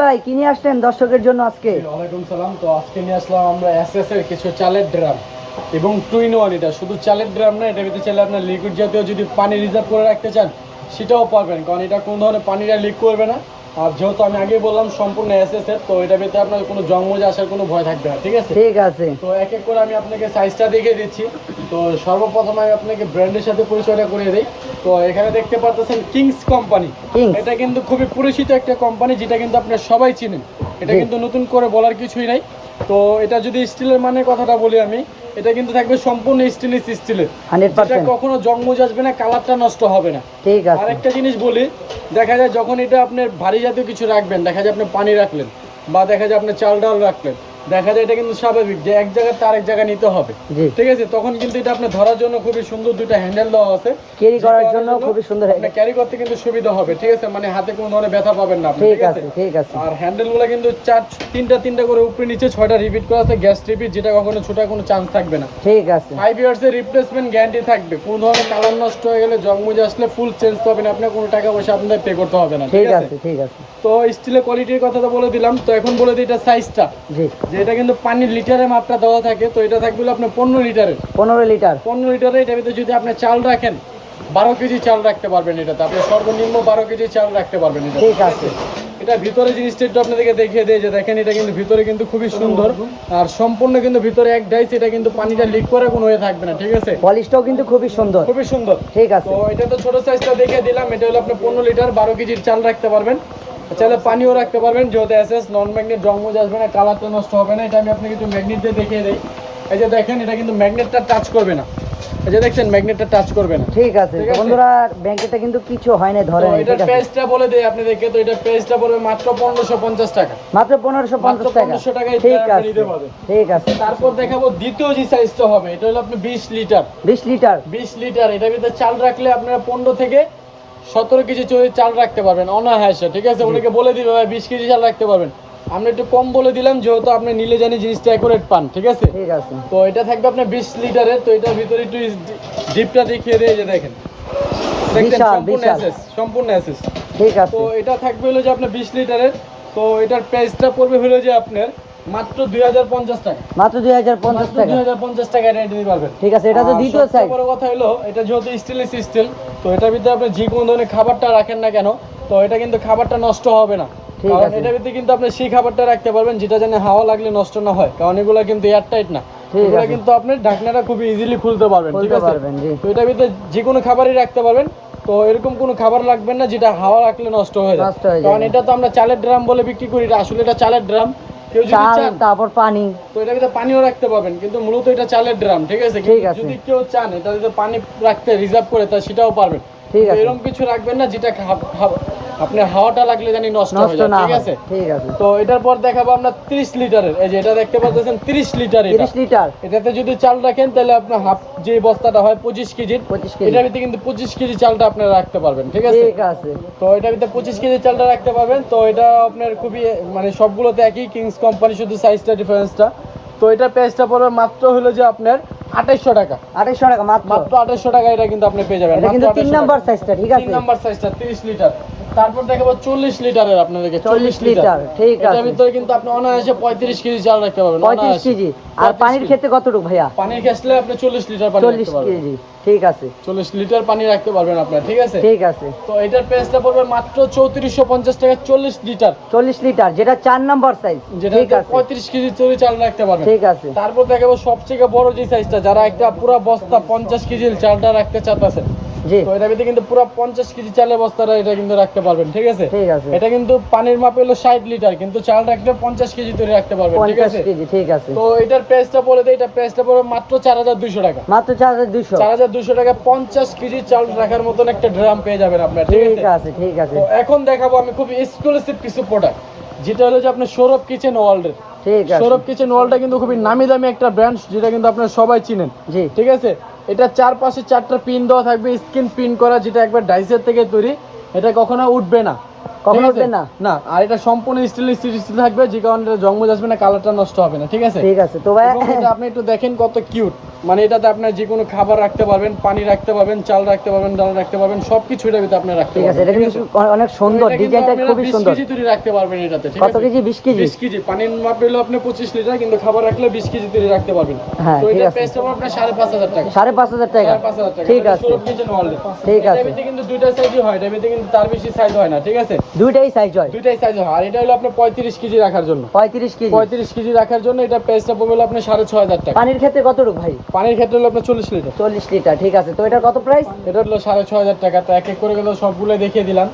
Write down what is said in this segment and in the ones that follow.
ভাই, কি নিয়ে আসলেন দর্শকের জন্য আজকে? ওয়ালাইকুম সালাম। তো আজকে নিয়ে আসলাম আমরা এসএস এর কিছু চালের ড্রাম এবং টুইন ওয়ান এটা। শুধু চালের ড্রাম না এটা ভিতরে চাইলে আপনার লিকুইড জাতীয় যদি পানি রিজার্ভ করে রাখতে চান, সেটাও পারবেন কারণ এটা কোন ধরনের পানিটা লিক করবে না। আর যেহেতু আমি আগেই বললাম সম্পূর্ণ এসএস এর তো এটা ভিতরে আপনার কোনো জন্মজ আসার কোনো ভয় থাকবে না ঠিক আছে? ঠিক আছে। তো এক এক করে আমি আপনাকে সাইজটা দেখিয়ে দিচ্ছি। তো সর্বপ্রথম আমি আপনাকে ব্র্যান্ডের সাথে পরিচয়টা করিয়ে দিই। তো এখানে দেখতে পাচ্ছেন কিংস কোম্পানি এটা কিন্তু খুবই পরিচিত একটা কোম্পানি যেটা কিন্তু আপনারা সবাই চিনেন। এটা কিন্তু নতুন করে বলার কিছুই নাই। তো এটা যদি স্টিলের মানের কথাটা বলি আমি এটা কিন্তু থাকবে সম্পূর্ণ স্টেনলেস স্টিলের এটা কখনো জন্মজ আসবে না কালারটা নষ্ট হবে না। ঠিক আছে। আরেকটা জিনিস বলি দেখা যায় যখন এটা আপনার ভারী জাতীয় কিছু রাখবেন দেখা যায় আপনি পানি রাখলেন বা দেখা যায় আপনি চাল ডাল রাখলেন দেখা যায় এটা কিন্তু স্বাভাবিক যে এক জায়গায় তার এক জায়গায় নিতে হবে। ঠিক আছে? তখন কিন্তু এটা আপনি ধরার জন্য খুবই সুন্দর দুটো হ্যান্ডেল দেওয়া আছে। ক্যারি করার জন্য খুবই সুন্দর আপনি ক্যারি করতে কিন্তু সুবিধা হবে ঠিক আছে? মানে হাতে কোনো ধরনের ব্যথা পাবেন না আপনি ঠিক আছে? ঠিক আছে। আর হ্যান্ডেলগুলো কিন্তু চার তিনটা তিনটা করে উপরে নিচে ছয়টা রিপিট করা আছে গ্যাস রিপিট যেটা কখনো ছোটার কোনো চান্স থাকবে না। ঠিক আছে। ফাইভ ইয়ার্স এর রিপ্লেসমেন্ট গ্যারান্টি থাকবে। কোনো ধরনের কালার নষ্ট হয়ে গেলে জংমুজ আসলে ফুল চেঞ্জ পাবেন আপনার কোনো টাকা পয়সা আপনাদের পে করতে হবে না ঠিক আছে? ঠিক আছে। তো স্টিলের কোয়ালিটির কথা তো বলে দিলাম তো এখন বলে দিই এটা সাইজটা জি। যে এটা কিন্তু পানির লিটারে মাপটা দেওয়া থাকে তো এটা থাকবে আপনার পনেরো লিটারের। পনেরো লিটার। পনেরো লিটারে এটার ভিতরে যদি আপনি চাল রাখেন বারো কেজি চাল রাখতে পারবেন এটাতে। আপনি সর্বনিম্ন বারো কেজি চাল রাখতে পারবেন এটা ঠিক আছে। এটা ভিতরে জিনিসটা একটু আপনাদেরকে দেখিয়ে দেয় যে দেখেন এটা কিন্তু ভিতরে কিন্তু খুবই সুন্দর। আর সম্পূর্ণ কিন্তু ভিতরে এক ডাইস এটা কিন্তু পানিটা লিক করে কোনো হয়ে থাকবে না ঠিক আছে? পলিশটাও কিন্তু খুবই সুন্দর। খুবই সুন্দর। ঠিক আছে। তো এটা তো ছোট সাইজটা দেখিয়ে দিলাম এটা হলো আপনি পনেরো লিটার বারো কেজির চাল রাখতে পারবেন। চাইলে পানিও রাখতে পারবেন যেহেতু এসএস নন ম্যাগনেট জংমজ আসবে না কালারটা নষ্ট হবে না এটা আমি আপনাকে একটু ম্যাগনেট দিয়ে দেখিয়ে দিই। এই যে দেখেন এটা কিন্তু ম্যাগনেটটা টাচ করবে না। এই যে দেখছেন ম্যাগনেটটা টাচ করবে না। ঠিক আছে তো। বন্ধুরা ব্যাংকেটা কিন্তু কিছু হয় না ধরে তো নাই, এটার ঠিক আছে। প্রাইসটা বলে দেই আপনি দেখে তো প্রাইসটা পড়বে মাত্র পনেরোশো পঞ্চাশ টাকা। মাত্র পনেরোশো মাত্র পঞ্চাশ টাকা 1500 টাকায় ঠিক এটা আছে। ঠিক আছে। তারপর দেখাবো দ্বিতীয় যে সাইজটা হবে এটা হলো আপনি বিশ লিটার। বিশ লিটার। বিশ লিটার এটার ভিতরে চাল রাখলে আপনারা পনেরো থেকে সতেরো কেজি চলে চাল রাখতে পারবেন অনায়াসে ঠিক আছে? ওনাকে বলে দিবে ভাই বিশ কেজি চাল রাখতে পারবেন। আমরা একটু কম বলে দিলাম যেহেতু আপনি নিলে জানি জিনিসটা অ্যাকুরেট পান ঠিক আছে? ঠিক আছে। তো এটা থাকবে আপনার বিশ লিটারের তো এটার ভিতরে একটু ডিপটা দেখিয়ে দিয়ে যে দেখেন। সম্পূর্ণ বিশাল। অ্যাসেস সম্পূর্ণ অ্যাসেস ঠিক আছে। তো এটা থাকবে হলো যে আপনার বিশ লিটারের তো এটার প্রাইসটা পড়বে হলো যে আপনার মাত্র দুই হাজার পঞ্চাশ টাকা। মাত্র এটা নিতে পারবেন ঠিক আছে এটা তো আর দ্বিতীয় সাইজ বড় কথা হলো এটা যেহেতু স্টেনলেস স্টিল তো এটার ভিতরে আপনি যে কোনো ধরনের খাবারটা রাখেন না কেন তো এটা কিন্তু খাবারটা নষ্ট হবে না। কারণ এটার ভিতরে কিন্তু আপনি সেই খাবারটা রাখতে পারবেন যেটা জানে হাওয়া লাগলে নষ্ট না হয়। কারণ এগুলো কিন্তু এয়ার টাইট না এগুলো কিন্তু আপনি ঢাকনাটা খুব ইজিলি খুলতে পারবেন ঠিক আছে? তো এটার ভিতরে যে কোনো খাবারই রাখতে পারবেন। তো এরকম কোনো খাবার লাগবে না যেটা হাওয়া রাখলে নষ্ট হয়ে যায়। কারণ এটা তো আমরা চালের ড্রাম বলে বিক্রি করি এটা আসলে এটা চালের ড্রাম। চাল তারপর পানি। তো ভিতরে পানিও রাখতে পারবেন কিন্তু মূলত এটা চালের ড্রাম ঠিক আছে? ঠিক আছে। যদি কেউ চান এটা যদি পানি রাখতে রিজার্ভ করে তা সেটাও পারবেন। ঠিক আছে। এরকম কিছু রাখবেন না যেটা আপনার হাওয়াটা লাগলে জানি নষ্ট হয়ে যায় ঠিক আছে? ঠিক আছে। তো এটার পর দেখাবো আমরা 30 লিটারের এই যে এটা দেখতে পাচ্ছেন 30 লিটার এটা। তিরিশ লিটার। এটাতে যদি চাল রাখেন তাহলে আপনার হাফ যে বস্তাটা হয় 25 কেজির পঁচিশ কেজি। এটার ভিতরে কিন্তু 25 কেজি চালটা আপনারা রাখতে পারবেন ঠিক আছে? ঠিক আছে। তো এটার ভিতরে 25 কেজি চালটা রাখতে পারবেন তো এটা আপনার খুবই মানে সবগুলোতে একই কিংস কোম্পানি শুধু সাইজটা ডিফারেন্সটা তো এটার প্রাইসটা পড়বে মাত্র হলো যে আপনার আঠাইশশো টাকা। আঠাইশশো টাকা মাত্র। মাত্র আঠাইশশো টাকা এটা কিন্তু আপনি পেয়ে যাবেন। এটা কিন্তু তিন 2800 নাম্বার। সাইজটা ঠিক আছে। নাম্বার সাইজটা 30 লিটার। তারপর দেখাবো চল্লিশ লিটারের আপনাদেরকে 40 লিটার, ঠিক এটার ভিতরে কিন্তু আপনি অনায়াসে পঁয়ত্রিশ কেজি চাল রাখতে পারবেন পঁয়ত্রিশ কেজি। আর পানির ক্ষেত্রে কতটুকু ভাইয়া? পানির খেসলে আপনি চল্লিশ লিটার পানি চল্লিশ কেজি ঠিক আছে। চল্লিশ লিটার পানি রাখতে পারবেন আপনার ঠিক আছে? ঠিক আছে। তো এটার প্রাইসটা পড়বে মাত্র চৌত্রিশশো পঞ্চাশ টাকা চল্লিশ লিটার। চল্লিশ লিটার যেটা চার নাম্বার সাইজ যেটা পঁয়ত্রিশ কেজি চল্লিশ চাল রাখতে পারবেন। ঠিক আছে। তারপর দেখাবো সবথেকে বড় যে সাইজটা যারা একটা পুরো বস্তা পঞ্চাশ কেজির চালটা রাখতে চাইতেছে জি। তো এটার ভিতরে কিন্তু পুরো পঞ্চাশ কেজি চালের বস্তাটা এটা কিন্তু রাখতে পারবেন ঠিক আছে? ঠিক আছে। এটা কিন্তু পানির মাপে হলো ষাট লিটার কিন্তু চাল রাখলে পঞ্চাশ কেজি তৈরি রাখতে পারবেন ঠিক পঞ্চাশ আছে? কেজি ঠিক আছে। তো এটার প্রাইসটা বলে দেয় এটা প্রাইসটা পড়বে মাত্র চার হাজার দুইশো টাকা। মাত্র চার হাজার দুশো চার হাজার দুশো টাকা পঞ্চাশ কেজি চাল রাখার মতন একটা ড্রাম পেয়ে যাবেন আপনার ঠিক ঠিক আছে? আছে ঠিক আছে। তো এখন দেখাবো আমি খুব এক্সক্লুসিভ কিছু প্রোডাক্ট যেটা হলো যে আপনার সৌরভ কিচেন ওয়ার্ল্ডের ঠিক আছে। সৌরভ কিচেন ওয়ার্ল্ডটা কিন্তু খুবই নামি দামি একটা ব্র্যান্ড যেটা কিন্তু আপনারা সবাই চিনেন ঠিক আছে? এটা চারপাশে চারটা পিন দেওয়া থাকবে স্ক্রিন পিন করা যেটা একবার ডাইসের থেকে তৈরি এটা কখনো উঠবে না। কখনো উঠবে না? না আর এটা সম্পূর্ণ স্টিলের স্টিল থাকবে যে কারণে এটা আসবে না কালারটা নষ্ট হবে না ঠিক আছে? ঠিক আছে তো ভাই এটা আপনি একটু দেখেন কত কিউট মানে এটাতে আপনার যে কোনো খাবার রাখতে পারবেন পানি রাখতে পারবেন চাল রাখতে পারবেন ডাল রাখতে পারবেন সবকিছু এটার ভিতরে আপনি রাখতে ঠিক আছে পারবেন এটা কিন্তু অনেক সুন্দর ডিজাইনটা খুবই 20 কেজি তৈরি রাখতে পারবেন এটাতে ঠিক কত কেজি? বিশ কেজি? বিশ কেজি পানির মাপ হলো আপনি পঁচিশ লিটার কিন্তু খাবার রাখলে বিশ কেজি তৈরি রাখতে পারবেন। হ্যাঁ, তো এটা আছে। প্রাইস হবে আপনার সাড়ে পাঁচ হাজার টাকা। সাড়ে পাঁচ হাজার টাকা। সাড়ে পাঁচ হাজার টাকা। ঠিক আছে। ঠিক আছে। ভিতরে কিন্তু দুইটা সাইজই হয় এটার ভিতরে কিন্তু তার বেশি সাইজ হয় না ঠিক আছে? দুইটাই সাইজ হয়। দুইটাই সাইজ হয়। আর এটা হলো আপনার পঁয়ত্রিশ কেজি রাখার জন্য। পঁয়ত্রিশ কেজি। পঁয়ত্রিশ কেজি রাখার জন্য এটা প্রাইসটা পড়বে আপনার সাড়ে ছয় হাজার টাকা। পানির ক্ষেত্রে কতটুকু ভাই? পানির ক্ষেত্রে হলো আপনার চল্লিশ লিটার। চল্লিশ লিটার ঠিক আছে। তো এটার কত প্রাইস এটা হলো সাড়ে ছয় হাজার টাকা। তো এক এক করে কিন্তু সবগুলো দেখিয়ে দিলাম।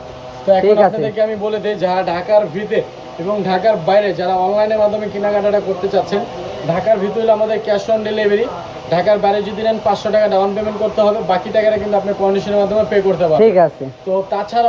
তো এখন। আপনাদেরকে আমি বলে দিই যারা ঢাকার ভিতরে এবং ঢাকার বাইরে যারা অনলাইনের মাধ্যমে কেনাকাটাটা করতে চাচ্ছেন ঢাকার ভিতরে হলো আমাদের ক্যাশ অন ডেলিভারি ঢাকার বাইরে যদি নেন পাঁচশো টাকা ডাউন পেমেন্ট করতে হবে। বাকি টাকাটা কিন্তু আপনি কন্ডিশনের মাধ্যমে পে করতে পারবেন। ঠিক আছে। তো তাছাড়া